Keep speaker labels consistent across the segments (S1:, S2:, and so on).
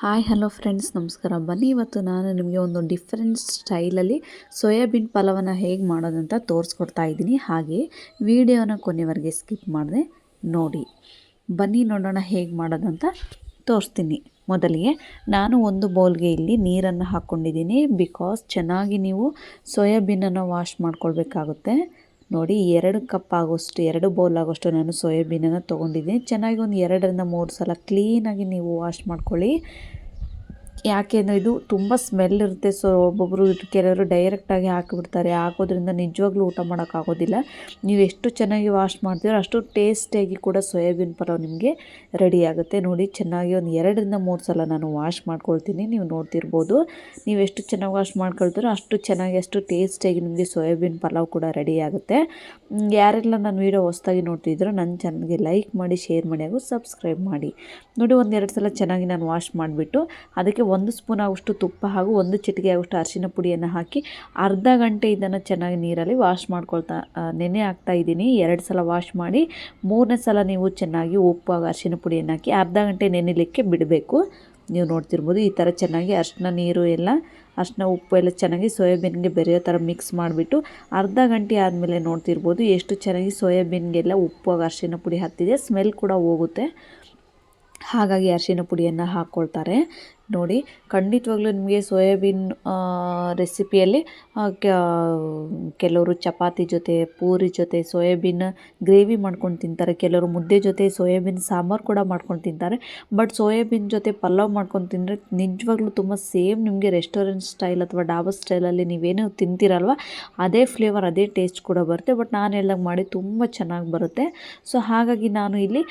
S1: Hi, hello friends, ನಮಸ್ಕಾರ. ಬನ್ನಿ, ಇವತ್ತು ನಾನು ನಿಮಗೆ ಒಂದು ಡಿಫ್ರೆಂಟ್ ಸ್ಟೈಲಲ್ಲಿ ಸೋಯಾಬೀನ್ ಫಲವನ್ನು ಹೇಗೆ ಮಾಡೋದಂತ ತೋರಿಸ್ಕೊಡ್ತಾ ಇದ್ದೀನಿ. ಹಾಗೆ ವಿಡಿಯೋನ ಕೊನೆವರೆಗೆ ಸ್ಕಿಪ್ ಮಾಡಿದೆ ನೋಡಿ. ಬನ್ನಿ, ನೋಡೋಣ ಹೇಗೆ ಮಾಡೋದಂತ ತೋರಿಸ್ತೀನಿ. ಮೊದಲಿಗೆ ನಾನು ಒಂದು ಬೌಲ್ಗೆ ಇಲ್ಲಿ ನೀರನ್ನು ಹಾಕ್ಕೊಂಡಿದ್ದೀನಿ ಬಿಕಾಸ್ ಚೆನ್ನಾಗಿ ನೀವು ಸೋಯಾಬೀನನ್ನು ವಾಶ್ ಮಾಡ್ಕೊಳ್ಬೇಕಾಗುತ್ತೆ. ನೋಡಿ, ಎರಡು ಕಪ್ ಆಗೋಷ್ಟು, ಎರಡು ಬೌಲ್ ಆಗೋಷ್ಟು ನಾನು ಸೋಯಾಬೀನನ್ನು ತೊಗೊಂಡಿದ್ದೀನಿ. ಚೆನ್ನಾಗಿ ಒಂದು ಎರಡರಿಂದ ಮೂರು ಸಲ ಕ್ಲೀನಾಗಿ ನೀವು ವಾಶ್ ಮಾಡ್ಕೊಳ್ಳಿ. ಯಾಕೆ ಅಂದರೆ ಇದು ತುಂಬ ಸ್ಮೆಲ್ ಇರುತ್ತೆ. ಸೊ ಒಬ್ಬೊಬ್ಬರು ಕೆಲವರು ಡೈರೆಕ್ಟಾಗಿ ಹಾಕಿಬಿಡ್ತಾರೆ. ಹಾಕೋದ್ರಿಂದ ನಿಜವಾಗ್ಲೂ ಊಟ ಮಾಡೋಕ್ಕಾಗೋದಿಲ್ಲ ನೀವು ಎಷ್ಟು ಚೆನ್ನಾಗಿ ವಾಶ್ ಮಾಡ್ತೀರೋ ಅಷ್ಟು ಟೇಸ್ಟಿಯಾಗಿ ಕೂಡ ಸೋಯಾಬೀನ್ ಪಲಾವ್ ನಿಮಗೆ ರೆಡಿ ಆಗುತ್ತೆ. ನೋಡಿ, ಚೆನ್ನಾಗಿ ಒಂದು ಎರಡರಿಂದ ಮೂರು ಸಲ ನಾನು ವಾಶ್ ಮಾಡ್ಕೊಳ್ತೀನಿ. ನೀವು ನೋಡ್ತಿರ್ಬೋದು. ನೀವು ಎಷ್ಟು ಚೆನ್ನಾಗಿ ವಾಶ್ ಮಾಡ್ಕೊಳ್ತೀರೋ ಅಷ್ಟು ಚೆನ್ನಾಗಿ, ಅಷ್ಟು ಟೇಸ್ಟಿಯಾಗಿ ನಿಮಗೆ ಸೋಯಾಬೀನ್ ಪಲಾವ್ ಕೂಡ ರೆಡಿ ಆಗುತ್ತೆ. ಯಾರೆಲ್ಲ ನನ್ನ ವೀಡಿಯೋ ಹೊಸ್ದಾಗಿ ನೋಡ್ತಿದ್ರು ನನ್ನ ಚಾನಲ್ಗೆ ಲೈಕ್ ಮಾಡಿ ಶೇರ್ ಮಾಡಿ ಹಾಗೂ ಸಬ್ಸ್ಕ್ರೈಬ್ ಮಾಡಿ. ನೋಡಿ ಒಂದೆರಡು ಸಲ ಚೆನ್ನಾಗಿ ನಾನು ವಾಶ್ ಮಾಡಿಬಿಟ್ಟು ಅದಕ್ಕೆ ಒಂದು ಸ್ಪೂನ್ ಆಗುವಷ್ಟು ತುಪ್ಪ ಹಾಗೂ ಒಂದು ಚಿಟಿಕೆ ಆಗುವಷ್ಟು ಅರಿಶಿನ ಪುಡಿಯನ್ನು ಹಾಕಿ ಅರ್ಧ ಗಂಟೆ ಇದನ್ನು ಚೆನ್ನಾಗಿ ನೀರಲ್ಲಿ ವಾಶ್ ಮಾಡ್ಕೊಳ್ತಾ ನೆನೆ ಹಾಕ್ತಾ ಇದ್ದೀನಿ. ಎರಡು ಸಲ ವಾಶ್ ಮಾಡಿ, ಮೂರನೇ ಸಲ ನೀವು ಚೆನ್ನಾಗಿ ಉಪ್ಪು ಹಾಗೂ ಅರಿಶಿನ ಪುಡಿಯನ್ನು ಹಾಕಿ ಅರ್ಧ ಗಂಟೆ ನೆನೆಲಿಕ್ಕೆ ಬಿಡಬೇಕು. ನೀವು ನೋಡ್ತಿರ್ಬೋದು ಈ ಥರ ಚೆನ್ನಾಗಿ ಅರಿಶಿನ ನೀರು ಎಲ್ಲ, ಅರಿಶಿನ ಉಪ್ಪು ಎಲ್ಲ ಚೆನ್ನಾಗಿ ಸೋಯಾಬೀನ್ಗೆ ಬೆರೆಯೋ ಥರ ಮಿಕ್ಸ್ ಮಾಡಿಬಿಟ್ಟು ಅರ್ಧ ಗಂಟೆ ಆದಮೇಲೆ ನೋಡ್ತಿರ್ಬೋದು ಎಷ್ಟು ಚೆನ್ನಾಗಿ ಸೋಯಾಬೀನ್ಗೆಲ್ಲ ಉಪ್ಪು ಹಾಗೂ ಅರಿಶಿನ ಪುಡಿ ಹತ್ತಿದೆ. ಸ್ಮೆಲ್ ಕೂಡ ಹೋಗುತ್ತೆ. ಹಾಗಾಗಿ ಅರಿಶಿನ ಪುಡಿಯನ್ನು ಹಾಕ್ಕೊಳ್ತಾರೆ. ನೋಡಿ, ಖಂಡಿತವಾಗ್ಲೂ ನಿಮಗೆ ಸೋಯಾಬೀನ್ ರೆಸಿಪಿಯಲ್ಲಿ ಕೆಲವರು ಚಪಾತಿ ಜೊತೆ, ಪೂರಿ ಜೊತೆ ಸೋಯಾಬೀನ್ ಗ್ರೇವಿ ಮಾಡ್ಕೊಂಡು ತಿಂತಾರೆ. ಕೆಲವರು ಮುದ್ದೆ ಜೊತೆ ಸೋಯಾಬೀನ್ ಸಾಂಬಾರು ಕೂಡ ಮಾಡ್ಕೊಂಡು ತಿಂತಾರೆ. ಬಟ್ ಸೋಯಾಬೀನ್ ಜೊತೆ ಪಲಾವ್ ಮಾಡ್ಕೊಂಡು ತಿಂದರೆ ನಿಜವಾಗ್ಲೂ ತುಂಬ ಸೇಮ್ ನಿಮಗೆ ರೆಸ್ಟೋರೆಂಟ್ ಸ್ಟೈಲ್ ಅಥವಾ ಡಾಬಾ ಸ್ಟೈಲಲ್ಲಿ ನೀವೇನು ತಿಂತೀರಲ್ವ, ಅದೇ ಫ್ಲೇವರ್, ಅದೇ ಟೇಸ್ಟ್ ಕೂಡ ಬರುತ್ತೆ. ಬಟ್ ನಾನು ಹೇಳ್ದಾಗ ಮಾಡಿ ತುಂಬ ಚೆನ್ನಾಗಿ ಬರುತ್ತೆ. ಸೊ, ಹಾಗಾಗಿ ನಾನು ಇಲ್ಲಿ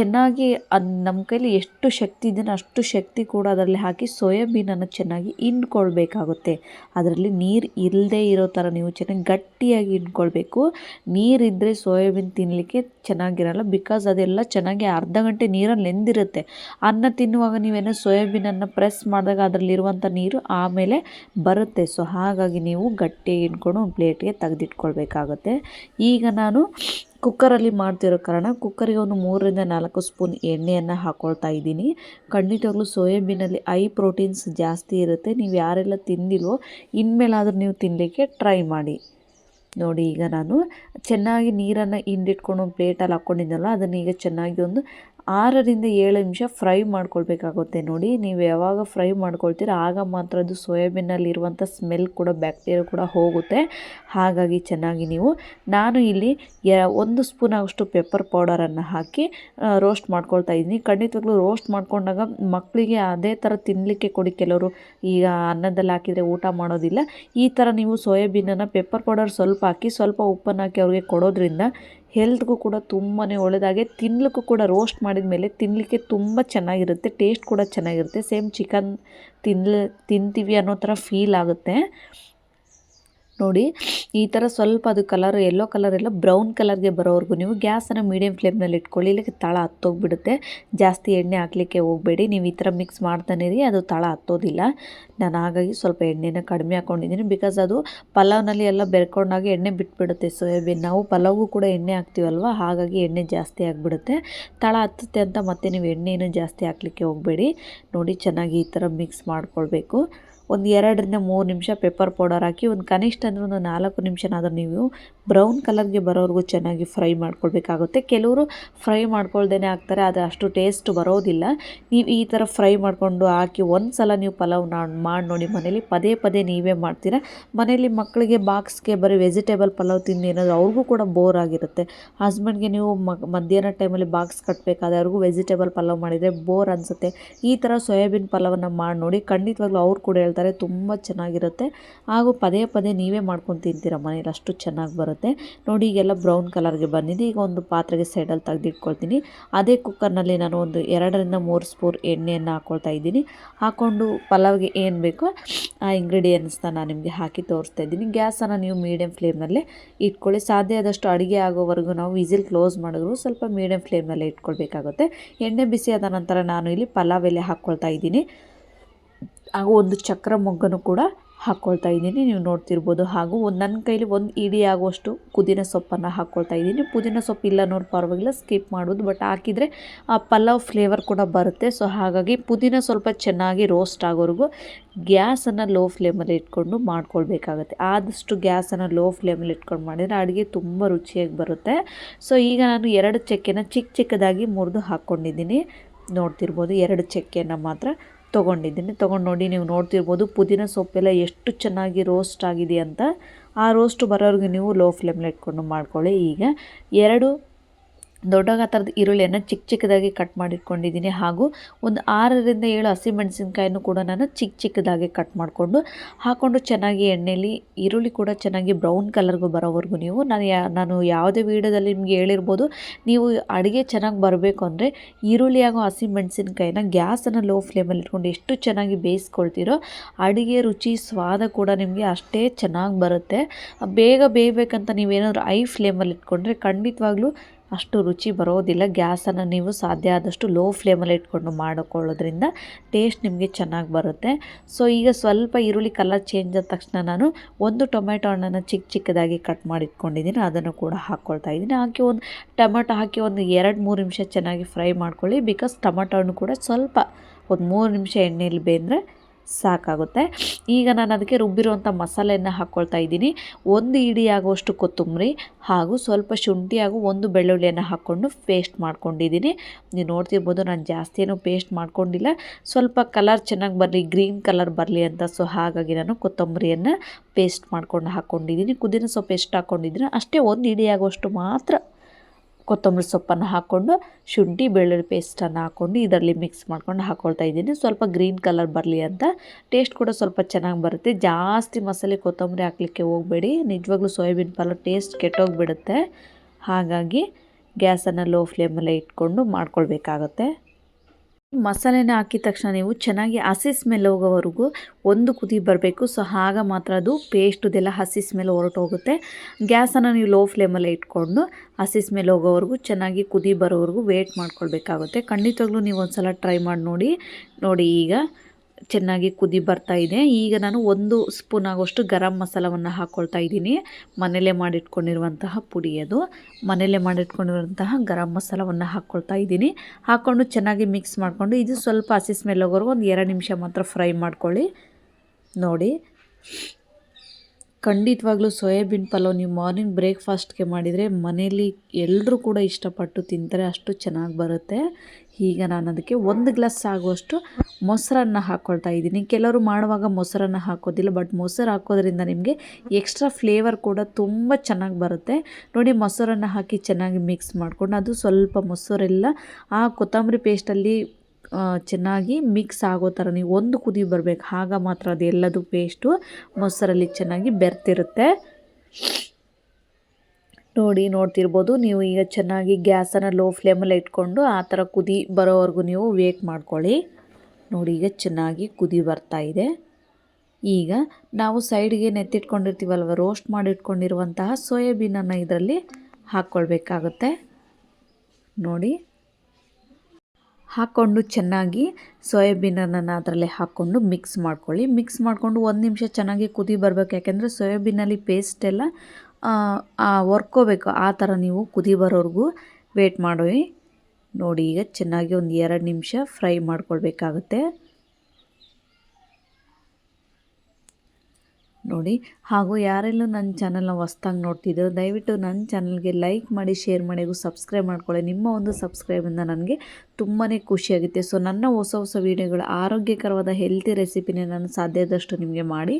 S1: ಚೆನ್ನಾಗಿ ಅದು ನಮ್ಮ ಕೈಲಿ ಎಷ್ಟು ಶಕ್ತಿ ಇದೆಯೋ ಅಷ್ಟು ಶಕ್ತಿ ಕೂಡ ಅದರಲ್ಲಿ ಹಾಕಿ ಸೋಯಾಬೀನನ್ನು ಚೆನ್ನಾಗಿ ಹಿಂಡ್ಕೊಳ್ಬೇಕಾಗುತ್ತೆ. ಅದರಲ್ಲಿ ನೀರು ಇಲ್ಲದೆ ಇರೋ ಥರ ನೀವು ಚೆನ್ನಾಗಿ ಗಟ್ಟಿಯಾಗಿ ಹಿಂಡ್ಕೊಳ್ಬೇಕು. ನೀರಿದ್ದರೆ ಸೋಯಾಬೀನ್ ತಿನ್ನಲಿಕ್ಕೆ ಚೆನ್ನಾಗಿರಲ್ಲ ಬಿಕಾಸ್ ಅದೆಲ್ಲ ಚೆನ್ನಾಗಿ ಅರ್ಧ ಗಂಟೆ ನೀರಲ್ಲಿ ನೆಂದಿರುತ್ತೆ. ಅನ್ನ ತಿನ್ನುವಾಗ ನೀವೇನೋ ಸೋಯಾಬೀನನ್ನು ಪ್ರೆಸ್ ಮಾಡಿದಾಗ ಅದರಲ್ಲಿರುವಂಥ ನೀರು ಆಮೇಲೆ ಬರುತ್ತೆ. ಸೊ ಹಾಗಾಗಿ ನೀವು ಗಟ್ಟಿಯಾಗಿ ಹಿಂಡ್ಕೊಂಡು ಒಂದು ಪ್ಲೇಟ್ಗೆ ತೆಗೆದಿಟ್ಕೊಳ್ಬೇಕಾಗುತ್ತೆ. ಈಗ ನಾನು ಕುಕ್ಕರಲ್ಲಿ ಮಾಡ್ತಿರೋ ಕಾರಣ ಕುಕ್ಕರಿಗೆ ಒಂದು ಮೂರರಿಂದ ನಾಲ್ಕು ಸ್ಪೂನ್ ಎಣ್ಣೆಯನ್ನು ಹಾಕ್ಕೊಳ್ತಾ ಇದ್ದೀನಿ. ಖಂಡಿತವಾಗ್ಲೂ ಸೋಯಾಬೀನಲ್ಲಿ ಐ ಪ್ರೋಟೀನ್ಸ್ ಜಾಸ್ತಿ ಇರುತ್ತೆ. ನೀವು ಯಾರೆಲ್ಲ ತಿಂದಿಲ್ವೋ, ಇನ್ಮೇಲಾದರೂ ನೀವು ತಿನ್ನಲಿಕ್ಕೆ ಟ್ರೈ ಮಾಡಿ. ನೋಡಿ, ಈಗ ನಾನು ಚೆನ್ನಾಗಿ ನೀರನ್ನು ಹಿಂಡಿಟ್ಕೊಂಡು ಪ್ಲೇಟಲ್ಲಿ ಹಾಕ್ಕೊಂಡಿದ್ದಲ್ಲ ಅದನ್ನು ಈಗ ಚೆನ್ನಾಗಿ ಒಂದು ಆರರಿಂದ ಏಳು ನಿಮಿಷ ಫ್ರೈ ಮಾಡ್ಕೊಳ್ಬೇಕಾಗುತ್ತೆ ನೋಡಿ. ನೀವು ಯಾವಾಗ ಫ್ರೈ ಮಾಡ್ಕೊಳ್ತೀರ, ಆಗ ಮಾತ್ರ ಅದು ಸೋಯಾಬೀನಲ್ಲಿರುವಂಥ ಸ್ಮೆಲ್ ಕೂಡ, ಬ್ಯಾಕ್ಟೀರಿಯಾ ಕೂಡ ಹೋಗುತ್ತೆ. ಹಾಗಾಗಿ ಚೆನ್ನಾಗಿ ನೀವು, ನಾನು ಇಲ್ಲಿ ಒಂದು ಸ್ಪೂನ್ ಆಗೋಷ್ಟು ಪೆಪ್ಪರ್ ಪೌಡರನ್ನು ಹಾಕಿ ರೋಸ್ಟ್ ಮಾಡ್ಕೊಳ್ತಾ ಇದ್ದೀನಿ. ಖಂಡಿತವಾಗ್ಲೂ ರೋಸ್ಟ್ ಮಾಡ್ಕೊಂಡಾಗ ಮಕ್ಕಳಿಗೆ ಅದೇ ಥರ ತಿನ್ನಲಿಕ್ಕೆ ಕೊಡಿ. ಕೆಲವರು ಈಗ ಅನ್ನದಲ್ಲಿ ಹಾಕಿದರೆ ಊಟ ಮಾಡೋದಿಲ್ಲ. ಈ ಥರ ನೀವು ಸೋಯಾಬೀನನ್ನು ಪೆಪ್ಪರ್ ಪೌಡರ್ ಸ್ವಲ್ಪ ಹಾಕಿ, ಸ್ವಲ್ಪ ಉಪ್ಪನ್ನು ಹಾಕಿ ಅವ್ರಿಗೆ ಕೊಡೋದ್ರಿಂದ ಹೆಲ್ತ್ಗೂ ಕೂಡ ತುಂಬಾ ಒಳ್ಳೆಯದಾಗೆ ತಿನ್ನಲಿಕ್ಕೂ ಕೂಡ ರೋಸ್ಟ್ ಮಾಡಿದ ಮೇಲೆ ತಿನ್ನಲಿಕ್ಕೆ ತುಂಬ ಚೆನ್ನಾಗಿರುತ್ತೆ ಟೇಸ್ಟ್ ಕೂಡ ಚೆನ್ನಾಗಿರುತ್ತೆ. ಸೇಮ್ ಚಿಕನ್ ತಿನ್ಲ, ತಿಂತೀವಿ ಅನ್ನೋ ಥರ ಫೀಲ್ ಆಗುತ್ತೆ. ನೋಡಿ, ಈ ಥರ ಸ್ವಲ್ಪ ಅದು ಕಲರ್ ಎಲ್ಲೋ ಕಲರ್ ಎಲ್ಲ ಬ್ರೌನ್ ಕಲರ್ಗೆ ಬರೋವರೆಗೂ ನೀವು ಗ್ಯಾಸನ್ನು ಮೀಡಿಯಮ್ ಫ್ಲೇಮ್ನಲ್ಲಿ ಇಟ್ಕೊಳ್ಳಿ ಇಲ್ಲಿಗೆ ತಳ ಹತ್ತೋಗ್ಬಿಡುತ್ತೆ. ಜಾಸ್ತಿ ಎಣ್ಣೆ ಹಾಕಲಿಕ್ಕೆ ಹೋಗಬೇಡಿ, ನೀವು ಈ ಥರ ಮಿಕ್ಸ್ ಮಾಡ್ತಾನೆ ರೀ ಅದು ತಳ ಹತ್ತೋದಿಲ್ಲ. ನಾನು ಹಾಗಾಗಿ ಸ್ವಲ್ಪ ಎಣ್ಣೆನ ಕಡಿಮೆ ಹಾಕ್ಕೊಂಡಿದ್ದೀನಿ ಬಿಕಾಸ್ ಅದು ಪಲಾವ್ನಲ್ಲಿ ಎಲ್ಲ ಬೆರ್ಕೊಂಡಾಗ ಎಣ್ಣೆ ಬಿಟ್ಬಿಡುತ್ತೆ ಸೋಯಾಬೀನ್. ನಾವು ಪಲಾವ್ಗೂ ಕೂಡ ಎಣ್ಣೆ ಹಾಕ್ತೀವಲ್ವ, ಹಾಗಾಗಿ ಎಣ್ಣೆ ಜಾಸ್ತಿ ಆಗಿಬಿಡುತ್ತೆ. ತಳ ಹತ್ತುತ್ತೆ ಅಂತ ಮತ್ತೆ ನೀವು ಎಣ್ಣೆಯನ್ನು ಜಾಸ್ತಿ ಹಾಕಲಿಕ್ಕೆ ಹೋಗಬೇಡಿ. ನೋಡಿ, ಚೆನ್ನಾಗಿ ಈ ಥರ ಮಿಕ್ಸ್ ಮಾಡ್ಕೊಳ್ಬೇಕು. ಒಂದು ಎರಡರಿಂದ ಮೂರು ನಿಮಿಷ ಪೆಪ್ಪರ್ ಪೌಡರ್ ಹಾಕಿ, ಒಂದು ಕನಿಷ್ಠ ಅಂದರೆ ಒಂದು ನಾಲ್ಕು ನಿಮಿಷನಾದರೂ ನೀವು ಬ್ರೌನ್ ಕಲರ್ಗೆ ಬರೋವರೆಗೂ ಚೆನ್ನಾಗಿ ಫ್ರೈ ಮಾಡ್ಕೊಳ್ಬೇಕಾಗುತ್ತೆ. ಕೆಲವರು ಫ್ರೈ ಮಾಡ್ಕೊಳ್ದೇ ಹಾಕ್ತಾರೆ ಅದು ಅಷ್ಟು ಟೇಸ್ಟ್ ಬರೋದಿಲ್ಲ. ನೀವು ಈ ಥರ ಫ್ರೈ ಮಾಡಿಕೊಂಡು ಹಾಕಿ ಒಂದು ಸಲ ನೀವು ಪಲಾವ್ ಮಾಡಿ ನೋಡಿ ಮನೇಲಿ, ಪದೇ ಪದೇ ನೀವೇ ಮಾಡ್ತೀರಾ? ಮನೇಲಿ ಮಕ್ಕಳಿಗೆ ಬಾಕ್ಸ್ಗೆ ಬರೀ ವೆಜಿಟೇಬಲ್ ಪಲಾವ್ ತಿಂದು ಏನಾದರೂ ಅವ್ರಿಗೂ ಕೂಡ ಬೋರ್ ಆಗಿರುತ್ತೆ. ಹಸ್ಬೆಂಡ್ಗೆ ನೀವು ಮಧ್ಯಾಹ್ನ ಟೈಮಲ್ಲಿ ಬಾಕ್ಸ್ ಕಟ್ಟಬೇಕಾದ್ರೆ ಅವ್ರಿಗೂ ವೆಜಿಟೇಬಲ್ ಪಲಾವ್ ಮಾಡಿದರೆ ಬೋರ್ ಅನಿಸುತ್ತೆ. ಈ ಥರ ಸೋಯಾಬೀನ್ ಪಲಾವನ್ನು ಮಾಡಿ ನೋಡಿ, ಖಂಡಿತವಾಗ್ಲೂ ಅವ್ರು ಕೂಡ ಹೇಳ್ತಾರೆ ತುಂಬ ಚೆನ್ನಾಗಿರುತ್ತೆ. ಹಾಗೂ ಪದೇ ಪದೇ ನೀವೇ ಮಾಡ್ಕೊಂಡು ತಿಂತೀರ ಮನೇಲಿ, ಅಷ್ಟು ಚೆನ್ನಾಗಿ ಬರುತ್ತೆ. ನೋಡಿ, ಈಗೆಲ್ಲ ಬ್ರೌನ್ ಕಲರ್ಗೆ ಬಂದಿದೆ. ಈಗ ಒಂದು ಪಾತ್ರೆಗೆ ಸೈಡಲ್ಲಿ ತೆಗೆದಿಟ್ಕೊಳ್ತೀನಿ. ಅದೇ ಕುಕ್ಕರ್ನಲ್ಲಿ ನಾನು ಒಂದು ಎರಡರಿಂದ ಮೂರು ಸ್ಪೂರ್ ಎಣ್ಣೆಯನ್ನು ಹಾಕ್ಕೊಳ್ತಾ ಇದ್ದೀನಿ. ಹಾಕ್ಕೊಂಡು ಪಲಾವ್ಗೆ ಏನು ಬೇಕೋ ಆ ಇಂಗ್ರೀಡಿಯೆಂಟ್ಸ್ನ ನಾನು ನಿಮಗೆ ಹಾಕಿ ತೋರಿಸ್ತಾ ಇದ್ದೀನಿ. ಗ್ಯಾಸನ್ನು ನೀವು ಮೀಡಿಯಮ್ ಫ್ಲೇಮ್ನಲ್ಲೇ ಇಟ್ಕೊಳ್ಳಿ. ಸಾಧ್ಯ ಆದಷ್ಟು ಅಡುಗೆ ಆಗೋವರೆಗೂ ನಾವು ವಿಸಿಲ್ ಕ್ಲೋಸ್ ಮಾಡಿದ್ರು ಸ್ವಲ್ಪ ಮೀಡಿಯಮ್ ಫ್ಲೇಮ್ನಲ್ಲೇ ಇಟ್ಕೊಳ್ಬೇಕಾಗುತ್ತೆ. ಎಣ್ಣೆ ಬಿಸಿ ಆದ ನಂತರ ನಾನು ಇಲ್ಲಿ ಪಲಾವ್ ಎಲೆ ಹಾಕ್ಕೊಳ್ತಾ ಇದ್ದೀನಿ. ಹಾಗೂ ಒಂದು ಚಕ್ರ ಮೊಗ್ಗನ್ನು ಕೂಡ ಹಾಕ್ಕೊಳ್ತಾ ಇದ್ದೀನಿ. ನೀವು ನೋಡ್ತಿರ್ಬೋದು. ಹಾಗೂ ಒಂದು ನನ್ನ ಕೈಲಿ ಒಂದು ಇಡಿ ಆಗುವಷ್ಟು ಪುದೀನ ಸೊಪ್ಪನ್ನು ಹಾಕ್ಕೊಳ್ತಾ ಇದ್ದೀನಿ. ಪುದೀನ ಸೊಪ್ಪು ಇಲ್ಲ ನೋಡಿ ಪರವಾಗಿಲ್ಲ, ಸ್ಕಿಪ್ ಮಾಡೋದು ಬಟ್ ಹಾಕಿದರೆ ಆ ಪಲಾವ್ ಫ್ಲೇವರ್ ಕೂಡ ಬರುತ್ತೆ. ಸೊ, ಹಾಗಾಗಿ ಪುದೀನ ಸ್ವಲ್ಪ ಚೆನ್ನಾಗಿ ರೋಸ್ಟ್ ಆಗೋವರೆಗೂ ಗ್ಯಾಸನ್ನು ಲೋ ಫ್ಲೇಮಲ್ಲಿ ಇಟ್ಕೊಂಡು ಮಾಡ್ಕೊಳ್ಬೇಕಾಗತ್ತೆ. ಆದಷ್ಟು ಗ್ಯಾಸನ್ನು ಲೋ ಫ್ಲೇಮಲ್ಲಿ ಇಟ್ಕೊಂಡು ಮಾಡಿದರೆ ಅಡುಗೆ ತುಂಬ ರುಚಿಯಾಗಿ ಬರುತ್ತೆ. ಸೊ, ಈಗ ನಾನು ಎರಡು ಚಕ್ಕೆನ ಚಿಕ್ಕ ಚಿಕ್ಕದಾಗಿ ಮುರಿದು ಹಾಕ್ಕೊಂಡಿದ್ದೀನಿ. ನೋಡ್ತಿರ್ಬೋದು, ಎರಡು ಚಕ್ಕೆನ ಮಾತ್ರ ತೊಗೊಂಡಿದ್ದೀನಿ. ತೊಗೊಂಡು ನೋಡಿ ನೀವು ನೋಡ್ತಿರ್ಬೋದು, ಪುದೀನ ಸೊಪ್ಪೆಲ್ಲ ಎಷ್ಟು ಚೆನ್ನಾಗಿ ರೋಸ್ಟ್ ಆಗಿದೆ ಅಂತ. ಆ ರೋಸ್ಟ್ ಬರೋವರೆಗೂ ನೀವು ಲೋ ಫ್ಲೇಮಲ್ಲಿ ಇಟ್ಕೊಂಡು ಮಾಡ್ಕೊಳ್ಳಿ. ಈಗ ಎರಡು ದೊಡ್ಡ ಗಾತ್ರದ ಈರುಳ್ಳಿಯನ್ನು ಚಿಕ್ಕ ಚಿಕ್ಕದಾಗಿ ಕಟ್ ಮಾಡಿಟ್ಕೊಂಡಿದ್ದೀನಿ. ಹಾಗೂ ಒಂದು ಆರರಿಂದ ಏಳು ಹಸಿಮೆಣಸಿನ್ಕಾಯನ್ನು ಕೂಡ ನಾನು ಚಿಕ್ಕ ಚಿಕ್ಕದಾಗಿ ಕಟ್ ಮಾಡಿಕೊಂಡು ಹಾಕ್ಕೊಂಡು ಚೆನ್ನಾಗಿ ಎಣ್ಣೆಯಲ್ಲಿ ಈರುಳ್ಳಿ ಕೂಡ ಚೆನ್ನಾಗಿ ಬ್ರೌನ್ ಕಲರ್ಗೂ ಬರೋವರೆಗೂ ನೀವು ನಾನು ಯಾ ನಾನು ಯಾವುದೇ ವೀಡಿಯೋದಲ್ಲಿ ನಿಮಗೆ ಹೇಳಿರ್ಬೋದು, ನೀವು ಅಡುಗೆ ಚೆನ್ನಾಗಿ ಬರಬೇಕು ಅಂದರೆ ಈರುಳ್ಳಿ ಹಾಗೂ ಹಸಿಮೆಣಸಿನ್ಕಾಯಿನ ಗ್ಯಾಸನ್ನು ಲೋ ಫ್ಲೇಮಲ್ಲಿ ಇಟ್ಕೊಂಡು ಎಷ್ಟು ಚೆನ್ನಾಗಿ ಬೇಯಿಸ್ಕೊಳ್ತೀರೋ ಅಡುಗೆ ರುಚಿ, ಸ್ವಾದ ಕೂಡ ನಿಮಗೆ ಅಷ್ಟೇ ಚೆನ್ನಾಗಿ ಬರುತ್ತೆ. ಬೇಗ ಬೇಯಬೇಕಂತ ನೀವೇನಾದರೂ ಐ ಫ್ಲೇಮಲ್ಲಿ ಇಟ್ಕೊಂಡ್ರೆ ಖಂಡಿತವಾಗ್ಲೂ ಅಷ್ಟು ರುಚಿ ಬರೋದಿಲ್ಲ. ಗ್ಯಾಸನ್ನು ನೀವು ಸಾಧ್ಯ ಆದಷ್ಟು ಲೋ ಫ್ಲೇಮಲ್ಲಿ ಇಟ್ಕೊಂಡು ಮಾಡಿಕೊಳ್ಳೋದ್ರಿಂದ ಟೇಸ್ಟ್ ನಿಮಗೆ ಚೆನ್ನಾಗಿ ಬರುತ್ತೆ. ಸೊ ಈಗ ಸ್ವಲ್ಪ ಈರುಳ್ಳಿ ಕಲರ್ ಚೇಂಜ್ ಆದ ತಕ್ಷಣ ನಾನು ಒಂದು ಟೊಮೆಟೊ ಹಣ್ಣನ್ನು ಚಿಕ್ಕ ಚಿಕ್ಕದಾಗಿ ಕಟ್ ಮಾಡಿ ಇಟ್ಕೊಂಡಿದ್ದೀನಿ. ಅದನ್ನು ಕೂಡ ಹಾಕ್ಕೊಳ್ತಾ ಇದ್ದೀನಿ. ಹಾಕಿ ಒಂದು ಟೊಮೆಟೊ ಹಾಕಿ ಒಂದು ಎರಡು ಮೂರು ನಿಮಿಷ ಚೆನ್ನಾಗಿ ಫ್ರೈ ಮಾಡ್ಕೊಳ್ಳಿ. ಬಿಕಾಸ್ ಟೊಮೆಟೊ ಹಣ್ಣು ಕೂಡ ಸ್ವಲ್ಪ ಒಂದು ಮೂರು ನಿಮಿಷ ಎಣ್ಣೆಯಲ್ಲಿ ಬೇಂದರೆ ಸಾಕಾಗುತ್ತೆ. ಈಗ ನಾನು ಅದಕ್ಕೆ ರುಬ್ಬಿರುವಂಥ ಮಸಾಲೆಯನ್ನು ಹಾಕ್ಕೊಳ್ತಾ ಇದ್ದೀನಿ. ಒಂದು ಇಡಿ ಆಗುವಷ್ಟು ಕೊತ್ತಂಬರಿ ಹಾಗೂ ಸ್ವಲ್ಪ ಶುಂಠಿ ಹಾಗೂ ಒಂದು ಬೆಳ್ಳುಳ್ಳಿಯನ್ನು ಹಾಕ್ಕೊಂಡು ಪೇಸ್ಟ್ ಮಾಡ್ಕೊಂಡಿದ್ದೀನಿ. ನೀವು ನೋಡ್ತಿರ್ಬೋದು ನಾನು ಜಾಸ್ತಿ ಏನೂ ಪೇಸ್ಟ್ ಮಾಡ್ಕೊಂಡಿಲ್ಲ. ಸ್ವಲ್ಪ ಕಲರ್ ಚೆನ್ನಾಗಿ ಬರಲಿ, ಗ್ರೀನ್ ಕಲರ್ ಬರಲಿ ಅಂತ ಸೊ ಹಾಗಾಗಿ ನಾನು ಕೊತ್ತಂಬರಿಯನ್ನು ಪೇಸ್ಟ್ ಮಾಡ್ಕೊಂಡು ಹಾಕ್ಕೊಂಡಿದ್ದೀನಿ ಕುದಿನ ಸೊಪ್ಪು ಎಷ್ಟು ಹಾಕ್ಕೊಂಡಿದ್ದೀನಿ ಅಷ್ಟೇ ಒಂದು ಇಡಿ ಆಗುವಷ್ಟು ಮಾತ್ರ ಕೊತ್ತಂಬರಿ ಸೊಪ್ಪನ್ನು ಹಾಕ್ಕೊಂಡು ಶುಂಠಿ, ಬೆಳ್ಳುಳ್ಳಿ ಪೇಸ್ಟನ್ನು ಹಾಕ್ಕೊಂಡು ಇದರಲ್ಲಿ ಮಿಕ್ಸ್ ಮಾಡ್ಕೊಂಡು ಹಾಕ್ಕೊಳ್ತಾ ಇದ್ದೀನಿ. ಸ್ವಲ್ಪ ಗ್ರೀನ್ ಕಲರ್ ಬರಲಿ ಅಂತ. ಟೇಸ್ಟ್ ಕೂಡ ಸ್ವಲ್ಪ ಚೆನ್ನಾಗಿ ಬರುತ್ತೆ. ಜಾಸ್ತಿ ಮಸಾಲೆ ಕೊತ್ತಂಬರಿ ಹಾಕಲಿಕ್ಕೆ ಹೋಗಬೇಡಿ. ನಿಜವಾಗ್ಲೂ ಸೋಯಾಬೀನ್ ಪಲಾವ್ ಟೇಸ್ಟ್ ಕೆಟ್ಟೋಗಿಬಿಡುತ್ತೆ. ಹಾಗಾಗಿ ಗ್ಯಾಸನ್ನು ಲೋ ಫ್ಲೇಮಲ್ಲೇ ಇಟ್ಕೊಂಡು ಮಾಡ್ಕೊಳ್ಬೇಕಾಗತ್ತೆ. ಮಸಾಲೆನ ಹಾಕಿದ ತಕ್ಷಣ ನೀವು ಚೆನ್ನಾಗಿ ಹಸಿ ಸ್ಮೆಲ್ ಹೋಗೋವರೆಗೂ ಒಂದು ಕುದಿ ಬರಬೇಕು. ಸೊ ಆಗ ಮಾತ್ರ ಅದು ಪೇಸ್ಟುದೆಲ್ಲ ಹಸಿ ಸ್ಮೆಲ್ ಹೊರಟೋಗುತ್ತೆ. ಗ್ಯಾಸನ್ನು ನೀವು ಲೋ ಫ್ಲೇಮಲ್ಲೇ ಇಟ್ಕೊಂಡು ಹಸಿ ಸ್ಮೆಲ್ ಹೋಗೋವರೆಗೂ ಚೆನ್ನಾಗಿ ಕುದಿ ಬರೋವರೆಗೂ ವೇಟ್ ಮಾಡ್ಕೊಳ್ಬೇಕಾಗುತ್ತೆ. ಖಂಡಿತವಾಗ್ಲೂ ನೀವು ಒಂದು ಸಲ ಟ್ರೈ ಮಾಡಿ ನೋಡಿ ನೋಡಿ ಈಗ. ಚೆನ್ನಾಗಿ ಕುದಿ ಬರ್ತಾ ಇದೆ. ಈಗ ನಾನು ಒಂದು ಸ್ಪೂನ್ ಆಗೋಷ್ಟು ಗರಂ ಮಸಾಲವನ್ನು ಹಾಕ್ಕೊಳ್ತಾ ಇದ್ದೀನಿ. ಮನೇಲೆ ಮಾಡಿಟ್ಕೊಂಡಿರುವಂತಹ ಪುಡಿ ಅದು. ಮನೇಲೇ ಮಾಡಿಟ್ಕೊಂಡಿರುವಂತಹ ಗರಂ ಮಸಾಲವನ್ನು ಹಾಕ್ಕೊಳ್ತಾ ಇದ್ದೀನಿ. ಹಾಕ್ಕೊಂಡು ಚೆನ್ನಾಗಿ ಮಿಕ್ಸ್ ಮಾಡಿಕೊಂಡು ಇದು ಸ್ವಲ್ಪ ಹಸಿ ಸ್ಮೆಲ್ ಹೋಗೋರ್ಗೆ ಒಂದು ಎರಡು ನಿಮಿಷ ಮಾತ್ರ ಫ್ರೈ ಮಾಡ್ಕೊಳ್ಳಿ. ನೋಡಿ. ಖಂಡಿತವಾಗ್ಲೂ ಸೋಯಾಬೀನ್ ಪಲಾವ್ ನೀವು ಮಾರ್ನಿಂಗ್ ಬ್ರೇಕ್ಫಾಸ್ಟ್ಗೆ ಮಾಡಿದರೆ ಮನೇಲಿ ಎಲ್ಲರೂ ಕೂಡ ಇಷ್ಟಪಟ್ಟು ತಿಂತಾರೆ, ಅಷ್ಟು ಚೆನ್ನಾಗಿ ಬರುತ್ತೆ. ಈಗ ನಾನು ಅದಕ್ಕೆ ಒಂದು ಗ್ಲಾಸ್ ಆಗುವಷ್ಟು ಮೊಸರನ್ನು ಹಾಕ್ಕೊಳ್ತಾ ಇದ್ದೀನಿ. ಕೆಲವರು ಮಾಡುವಾಗ ಮೊಸರನ್ನು ಹಾಕೋದಿಲ್ಲ, ಬಟ್ ಮೊಸರು ಹಾಕೋದ್ರಿಂದ ನಿಮಗೆ ಎಕ್ಸ್ಟ್ರಾ ಫ್ಲೇವರ್ ಕೂಡ ತುಂಬ ಚೆನ್ನಾಗಿ ಬರುತ್ತೆ. ನೋಡಿ, ಮೊಸರನ್ನು ಹಾಕಿ ಚೆನ್ನಾಗಿ ಮಿಕ್ಸ್ ಮಾಡಿಕೊಂಡು ಅದು ಸ್ವಲ್ಪ ಮೊಸರೆಲ್ಲ ಆ ಕೊತ್ತಂಬರಿ ಪೇಸ್ಟಲ್ಲಿ ಚೆನ್ನಾಗಿ ಮಿಕ್ಸ್ ಆಗೋ ಥರ ನೀವು ಒಂದು ಕುದಿ ಬರಬೇಕು. ಆಗ ಮಾತ್ರ ಅದೆಲ್ಲದು ಪೇಸ್ಟು ಮೊಸರಲ್ಲಿ ಚೆನ್ನಾಗಿ ಬೆರ್ತಿರುತ್ತೆ ನೋಡಿ ನೋಡ್ತಿರ್ಬೋದು, ನೀವು ಈಗ ಚೆನ್ನಾಗಿ ಗ್ಯಾಸನ್ನು ಲೋ ಫ್ಲೇಮಲ್ಲಿ ಇಟ್ಕೊಂಡು ಆ ಥರ ಕುದಿ ಬರೋವರೆಗೂ ನೀವು ವೇಟ್ ಮಾಡ್ಕೊಳ್ಳಿ. ನೋಡಿ ಈಗ ಚೆನ್ನಾಗಿ ಕುದಿ ಬರ್ತಾ ಇದೆ. ಈಗ ನಾವು ಸೈಡ್ಗೆ ನೆತ್ತಿಟ್ಕೊಂಡಿರ್ತೀವಲ್ವ ರೋಸ್ಟ್ ಮಾಡಿಟ್ಕೊಂಡಿರುವಂತಹ ಸೋಯಾಬೀನನ್ನು ಇದರಲ್ಲಿ ಹಾಕ್ಕೊಳ್ಬೇಕಾಗುತ್ತೆ. ನೋಡಿ. ಹಾಕ್ಕೊಂಡು ಚೆನ್ನಾಗಿ ಸೋಯಾಬೀನನ್ನು ಅದರಲ್ಲಿ ಹಾಕ್ಕೊಂಡು ಮಿಕ್ಸ್ ಮಾಡ್ಕೊಳ್ಳಿ. ಮಿಕ್ಸ್ ಮಾಡಿಕೊಂಡು ಒಂದು ನಿಮಿಷ ಚೆನ್ನಾಗಿ ಕುದಿ ಬರಬೇಕು. ಯಾಕೆಂದರೆ ಸೋಯಾಬೀನಲ್ಲಿ ಪೇಸ್ಟ್ ಎಲ್ಲ ವರ್ಕೋಬೇಕು ಆ ಥರ ನೀವು ಕುದಿ ಬರೋರ್ಗೂ ವೇಟ್ ಮಾಡಿ. ನೋಡಿ, ಈಗ ಚೆನ್ನಾಗಿ ಒಂದು ಎರಡು ನಿಮಿಷ ಫ್ರೈ ಮಾಡ್ಕೊಳ್ಬೇಕಾಗುತ್ತೆ. ನೋಡಿ. ಹಾಗೂ ಯಾರೆಲ್ಲೂ ನನ್ನ ಚಾನಲ್ನ ಹೊಸ್ದಾಗಿ ನೋಡ್ತಿದ್ದೋ ದಯವಿಟ್ಟು ನನ್ನ ಚಾನಲ್ಗೆ ಲೈಕ್ ಮಾಡಿ ಶೇರ್ ಮಾಡಿ ಸಬ್ಸ್ಕ್ರೈಬ್ ಮಾಡ್ಕೊಳ್ಳಿ. ನಿಮ್ಮ ಒಂದು ಸಬ್ಸ್ಕ್ರೈಬಿಂದ ನನಗೆ ತುಂಬಾ ಖುಷಿಯಾಗುತ್ತೆ ಸೊ ನನ್ನ ಹೊಸ ಹೊಸ ವೀಡಿಯೋಗಳು ಆರೋಗ್ಯಕರವಾದ ಹೆಲ್ತಿ ರೆಸಿಪಿನೇ ನಾನು ಸಾಧ್ಯದಷ್ಟು ನಿಮಗೆ ಮಾಡಿ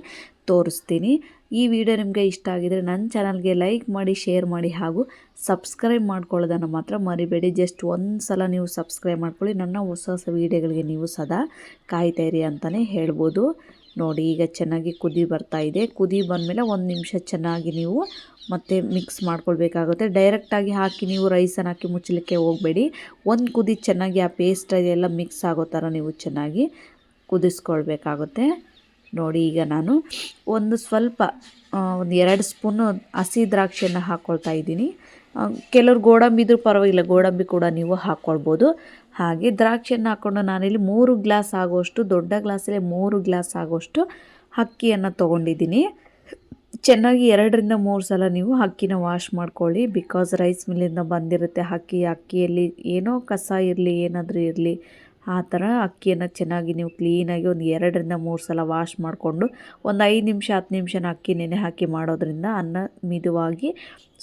S1: ತೋರಿಸ್ತೀನಿ. ಈ ವಿಡಿಯೋ ನಿಮಗೆ ಇಷ್ಟ ಆಗಿದರೆ ನನ್ನ ಚಾನಲ್ಗೆ ಲೈಕ್ ಮಾಡಿ ಶೇರ್ ಮಾಡಿ, ಹಾಗೂ ಸಬ್ಸ್ಕ್ರೈಬ್ ಮಾಡ್ಕೊಳ್ಳೋದನ್ನು ಮಾತ್ರ ಮರಿಬೇಡಿ. ಜಸ್ಟ್ ಒಂದು ಸಲ ನೀವು ಸಬ್ಸ್ಕ್ರೈಬ್ ಮಾಡ್ಕೊಳ್ಳಿ. ನನ್ನ ಹೊಸ ಹೊಸ ವೀಡಿಯೋಗಳಿಗೆ ನೀವು ಸದಾ ಕಾಯ್ತಾಯಿರಿ ಅಂತಲೇ ಹೇಳ್ಬೋದು. ನೋಡಿ, ಈಗ ಚೆನ್ನಾಗಿ ಕುದಿ ಬರ್ತಾ ಇದೆ. ಕುದಿ ಬಂದಮೇಲೆ ಒಂದು ನಿಮಿಷ ಚೆನ್ನಾಗಿ ನೀವು ಮತ್ತೆ ಮಿಕ್ಸ್ ಮಾಡ್ಕೊಳ್ಬೇಕಾಗುತ್ತೆ. ಡೈರೆಕ್ಟಾಗಿ ಹಾಕಿ ನೀವು ರೈಸನ್ನು ಹಾಕಿ ಮುಚ್ಚಲಿಕ್ಕೆ ಹೋಗಬೇಡಿ. ಒಂದು ಕುದಿ ಚೆನ್ನಾಗಿ ಆ ಪೇಸ್ಟ್ ಎಲ್ಲ ಮಿಕ್ಸ್ ಆಗೋ ಥರ ನೀವು ಚೆನ್ನಾಗಿ ಕುದಿಸ್ಕೊಳ್ಬೇಕಾಗುತ್ತೆ. ನೋಡಿ, ಈಗ ನಾನು ಒಂದು ಸ್ವಲ್ಪ ಒಂದು ಎರಡು ಸ್ಪೂನು ಹಸಿ ದ್ರಾಕ್ಷಿಯನ್ನು ಹಾಕ್ಕೊಳ್ತಾ ಇದ್ದೀನಿ. ಕೆಲವ್ರು ಗೋಡಂಬಿ ಇದ್ರೂ ಪರವಾಗಿಲ್ಲ, ಗೋಡಂಬಿ ಕೂಡ ನೀವು ಹಾಕ್ಕೊಳ್ಬೋದು ಹಾಗೆ ದ್ರಾಕ್ಷಿಯನ್ನು ಹಾಕ್ಕೊಂಡು ನಾನಿಲ್ಲಿ ಮೂರು ಗ್ಲಾಸ್ ಆಗೋಷ್ಟು, ದೊಡ್ಡ ಗ್ಲಾಸಲ್ಲೇ ಮೂರು ಗ್ಲಾಸ್ ಆಗೋಷ್ಟು ಅಕ್ಕಿಯನ್ನು ತೊಗೊಂಡಿದ್ದೀನಿ. ಚೆನ್ನಾಗಿ ಎರಡರಿಂದ ಮೂರು ಸಲ ನೀವು ಅಕ್ಕಿನ ವಾಶ್ ಮಾಡ್ಕೊಳ್ಳಿ ಬಿಕಾಸ್ ರೈಸ್ ಮಿಲ್ಲಿಂದ ಬಂದಿರುತ್ತೆ ಅಕ್ಕಿ. ಅಕ್ಕಿಯಲ್ಲಿ ಏನೋ ಕಸ ಇರಲಿ, ಏನಾದರೂ ಇರಲಿ ಆ ಥರ ಅಕ್ಕಿಯನ್ನು ಚೆನ್ನಾಗಿ ನೀವು ಕ್ಲೀನಾಗಿ ಒಂದು ಎರಡರಿಂದ ಮೂರು ಸಲ ವಾಶ್ ಮಾಡಿಕೊಂಡು ಒಂದು ಐದು ನಿಮಿಷ, ಹತ್ತು ನಿಮಿಷನ ಅಕ್ಕಿ ನೆನೆ ಹಾಕಿ ಮಾಡೋದ್ರಿಂದ ಅನ್ನ ಮಿದುವಾಗಿ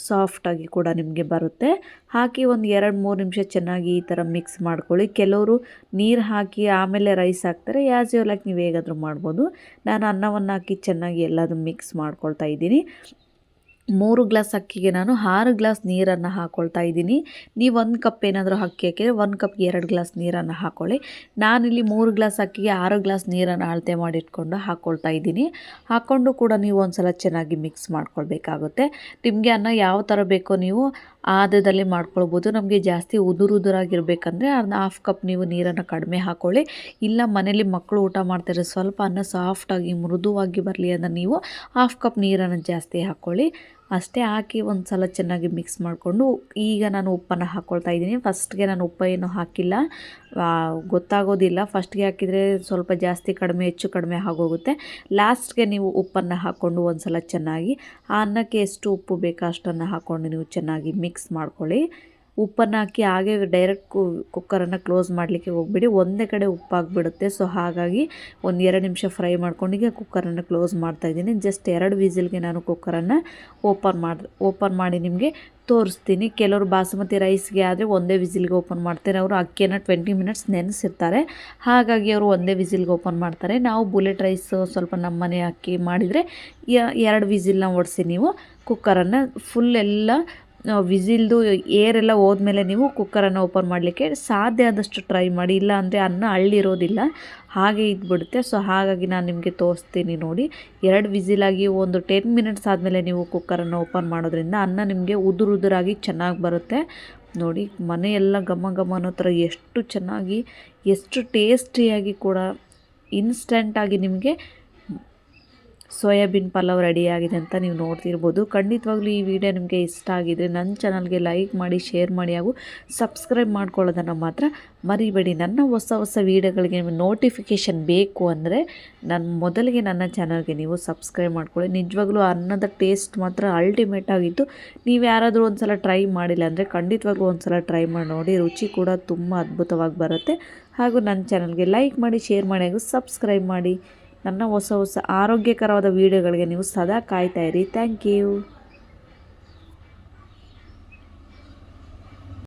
S1: ಸಾಫ್ಟಾಗಿ ಕೂಡ ನಿಮಗೆ ಬರುತ್ತೆ. ಹಾಕಿ ಒಂದು ಎರಡು ಮೂರು ನಿಮಿಷ ಚೆನ್ನಾಗಿ ಈ ಥರ ಮಿಕ್ಸ್ ಮಾಡ್ಕೊಳ್ಳಿ. ಕೆಲವರು ನೀರು ಹಾಕಿ ಆಮೇಲೆ ರೈಸ್ ಹಾಕ್ತಾರೆ. ಯಾಸ್ ಯು ಲೈಕ್ ನೀವು ಹೇಗಾದರೂ ಮಾಡ್ಬೋದು. ನಾನು ಅನ್ನವನ್ನು ಹಾಕಿ ಚೆನ್ನಾಗಿ ಎಲ್ಲದನ್ನು ಮಿಕ್ಸ್ ಮಾಡ್ಕೊಳ್ತಾ ಇದ್ದೀನಿ. ಮೂರು ಗ್ಲಾಸ್ ಅಕ್ಕಿಗೆ ನಾನು ಆರು ಗ್ಲಾಸ್ ನೀರನ್ನು ಹಾಕ್ಕೊಳ್ತಾ ಇದ್ದೀನಿ. ನೀವು ಒಂದು ಕಪ್ ಏನಾದರೂ ಅಕ್ಕಿ ಹಾಕಿದರೆ ಒಂದು ಕಪ್ಗೆ ಎರಡು ಗ್ಲಾಸ್ ನೀರನ್ನು ಹಾಕ್ಕೊಳ್ಳಿ ನಾನಿಲ್ಲಿ ಮೂರು ಗ್ಲಾಸ್ ಅಕ್ಕಿಗೆ ಆರು ಗ್ಲಾಸ್ ನೀರನ್ನು ಅಳತೆ ಮಾಡಿಟ್ಕೊಂಡು ಹಾಕ್ಕೊಳ್ತಾ ಇದ್ದೀನಿ. ಹಾಕ್ಕೊಂಡು ಕೂಡ ನೀವು ಒಂದು ಸಲ ಚೆನ್ನಾಗಿ ಮಿಕ್ಸ್ ಮಾಡ್ಕೊಳ್ಬೇಕಾಗುತ್ತೆ. ನಿಮಗೆ ಅನ್ನ ಯಾವ ಥರ ಬೇಕೋ ನೀವು ಆದದಲ್ಲಿ ಮಾಡ್ಕೊಳ್ಬೋದು. ನಮಗೆ ಜಾಸ್ತಿ ಉದುರು ಉದುರಾಗಿರ್ಬೇಕಂದ್ರೆ ಅದನ್ನ ಹಾಫ್ ಕಪ್ ನೀವು ನೀರನ್ನು ಕಡಿಮೆ ಹಾಕ್ಕೊಳ್ಳಿ ಇಲ್ಲ ಮನೇಲಿ ಮಕ್ಕಳು ಊಟ ಮಾಡ್ತಾರೆ ಸ್ವಲ್ಪ ಅನ್ನ ಸಾಫ್ಟಾಗಿ ಮೃದುವಾಗಿ ಬರಲಿ ಅಂದರೆ ನೀವು ಹಾಫ್ ಕಪ್ ನೀರನ್ನು ಜಾಸ್ತಿ ಹಾಕ್ಕೊಳ್ಳಿ ಅಷ್ಟೇ ಹಾಕಿ ಒಂದು ಸಲ ಚೆನ್ನಾಗಿ ಮಿಕ್ಸ್ ಮಾಡಿಕೊಂಡು, ಈಗ ನಾನು ಉಪ್ಪನ್ನು ಹಾಕ್ಕೊಳ್ತಾ ಇದ್ದೀನಿ. ಫಸ್ಟ್ಗೆ ನಾನು ಉಪ್ಪು ಏನು ಹಾಕಿಲ್ಲ. ಗೊತ್ತಾಗೋದಿಲ್ಲ. ಫಸ್ಟ್ಗೆ ಹಾಕಿದರೆ ಸ್ವಲ್ಪ ಜಾಸ್ತಿ ಕಡಿಮೆ, ಹೆಚ್ಚು ಕಡಿಮೆ ಆಗೋಗುತ್ತೆ. ಲಾಸ್ಟ್ಗೆ ನೀವು ಉಪ್ಪನ್ನು ಹಾಕ್ಕೊಂಡು ಒಂದು ಸಲ ಚೆನ್ನಾಗಿ, ಆ ಅನ್ನಕ್ಕೆ ಎಷ್ಟು ಉಪ್ಪು ಬೇಕೋ ಅಷ್ಟನ್ನು ಹಾಕ್ಕೊಂಡು ನೀವು ಚೆನ್ನಾಗಿ ಮಿಕ್ಸ್ ಮಾಡ್ಕೊಳ್ಳಿ. ಉಪ್ಪನ್ನು ಹಾಕಿ ಹಾಗೆ ಡೈರೆಕ್ಟ್ ಕುಕ್ಕರನ್ನು ಕ್ಲೋಸ್ ಮಾಡಲಿಕ್ಕೆ ಹೋಗ್ಬಿಡಿ. ಒಂದೇ ಕಡೆ ಉಪ್ಪಾಗಿಬಿಡುತ್ತೆ. ಸೊ ಹಾಗಾಗಿ ಒಂದು ಎರಡು ನಿಮಿಷ ಫ್ರೈ ಮಾಡ್ಕೊಂಡಿಗೆ ಕುಕ್ಕರನ್ನು ಕ್ಲೋಸ್ ಮಾಡ್ತಾಯಿದ್ದೀನಿ ಜಸ್ಟ್ ಎರಡು ವಿಸಿಲ್ಗೆ ನಾನು ಕುಕ್ಕರನ್ನು ಓಪನ್ ಮಾಡಿ ಓಪನ್ ಮಾಡಿ ನಿಮಗೆ ತೋರಿಸ್ತೀನಿ. ಕೆಲವರು ಬಾಸುಮತಿ ರೈಸ್ಗೆ ಆದರೆ ಒಂದೇ ವಿಸಿಲ್ಗೆ ಓಪನ್ ಮಾಡ್ತಾರೆ. ಅವರು ಅಕ್ಕಿಯನ್ನು ಟ್ವೆಂಟಿ ಮಿನಿಟ್ಸ್ ನೆನೆಸಿರ್ತಾರೆ. ಹಾಗಾಗಿ ಅವರು ಒಂದೇ ವಿಸಿಲ್ಗೆ ಓಪನ್ ಮಾಡ್ತಾರೆ. ನಾವು ಬುಲೆಟ್ ರೈಸ್ ಸ್ವಲ್ಪ ನಮ್ಮನೆ ಅಕ್ಕಿ ಮಾಡಿದರೆ ಎರಡು ವಿಸಿಲ್ನ ಓಡಿಸಿ ನೀವು ಕುಕ್ಕರನ್ನು ಫುಲ್ ಎಲ್ಲ ವಿಸಿಲ್ದು ಏರೆಲ್ಲ ಹೋದ್ಮೇಲೆ ನೀವು ಕುಕ್ಕರನ್ನು ಓಪನ್ ಮಾಡಲಿಕ್ಕೆ ಸಾಧ್ಯ ಆದಷ್ಟು ಟ್ರೈ ಮಾಡಿ, ಇಲ್ಲ ಅಂದರೆ ಅನ್ನ ಅಳ್ಳಿರೋದಿಲ್ಲ, ಹಾಗೆ ಇದ್ಬಿಡುತ್ತೆ. ಸೊ, ಹಾಗಾಗಿ ನಾನು ನಿಮಗೆ ತೋರಿಸ್ತೀನಿ ನೋಡಿ. ಎರಡು ವಿಸಿಲಾಗಿ ಒಂದು ಟೆನ್ ಮಿನಿಟ್ಸ್ ಆದಮೇಲೆ ನೀವು ಕುಕ್ಕರನ್ನು ಓಪನ್ ಮಾಡೋದ್ರಿಂದ ಅನ್ನ ನಿಮಗೆ ಉದುರು ಉದುರಾಗಿ ಚೆನ್ನಾಗಿ ಬರುತ್ತೆ. ನೋಡಿ, ಮನೆಯೆಲ್ಲ ಘಮ ಘಮ ಅನ್ನೋ ಥರ ಎಷ್ಟು ಚೆನ್ನಾಗಿ, ಎಷ್ಟು ಟೇಸ್ಟಿಯಾಗಿ ಕೂಡ ಇನ್ಸ್ಟೆಂಟಾಗಿ ನಿಮಗೆ ಸೋಯಾಬೀನ್ ಪಲಾವ್ ರೆಡಿಯಾಗಿದೆ ಅಂತ ನೀವು ನೋಡ್ತಿರ್ಬೋದು. ಖಂಡಿತವಾಗ್ಲೂ ಈ ವಿಡಿಯೋ ನಿಮಗೆ ಇಷ್ಟ ಆಗಿದರೆ ನನ್ನ ಚಾನಲ್ಗೆ ಲೈಕ್ ಮಾಡಿ, ಶೇರ್ ಮಾಡಿ ಹಾಗೂ ಸಬ್ಸ್ಕ್ರೈಬ್ ಮಾಡ್ಕೊಳ್ಳೋದನ್ನು ಮಾತ್ರ ಮರಿಬೇಡಿ. ನನ್ನ ಹೊಸ ಹೊಸ ವೀಡಿಯೋಗಳಿಗೆ ನಿಮಗೆ ನೋಟಿಫಿಕೇಷನ್ ಬೇಕು ಅಂದರೆ ನನ್ನ ಮೊದಲಿಗೆ ನನ್ನ ಚಾನಲ್ಗೆ ನೀವು ಸಬ್ಸ್ಕ್ರೈಬ್ ಮಾಡ್ಕೊಳ್ಳಿ. ನಿಜವಾಗ್ಲೂ ಅನ್ನದ ಟೇಸ್ಟ್ ಮಾತ್ರ ಅಲ್ಟಿಮೇಟ್ ಆಗಿತ್ತು ನೀವು ಯಾರಾದರೂ ಒಂದು ಸಲ ಟ್ರೈ ಮಾಡಿಲ್ಲ ಅಂದರೆ ಖಂಡಿತವಾಗ್ಲೂ ಒಂದು ಸಲ ಟ್ರೈ ಮಾಡಿ ನೋಡಿ. ರುಚಿ ಕೂಡ ತುಂಬ ಅದ್ಭುತವಾಗಿ ಬರುತ್ತೆ. ಹಾಗೂ ನನ್ನ ಚಾನಲ್ಗೆ ಲೈಕ್ ಮಾಡಿ, ಶೇರ್ ಮಾಡಿ ಹಾಗೂ ಸಬ್ಸ್ಕ್ರೈಬ್ ಮಾಡಿ. ನನ್ನ ಹೊಸ ಹೊಸ ಆರೋಗ್ಯಕರವಾದ ವೀಡಿಯೋಗಳಿಗೆ ನೀವು ಸದಾ ಕಾಯ್ತಾ ಇರಿ. Thank you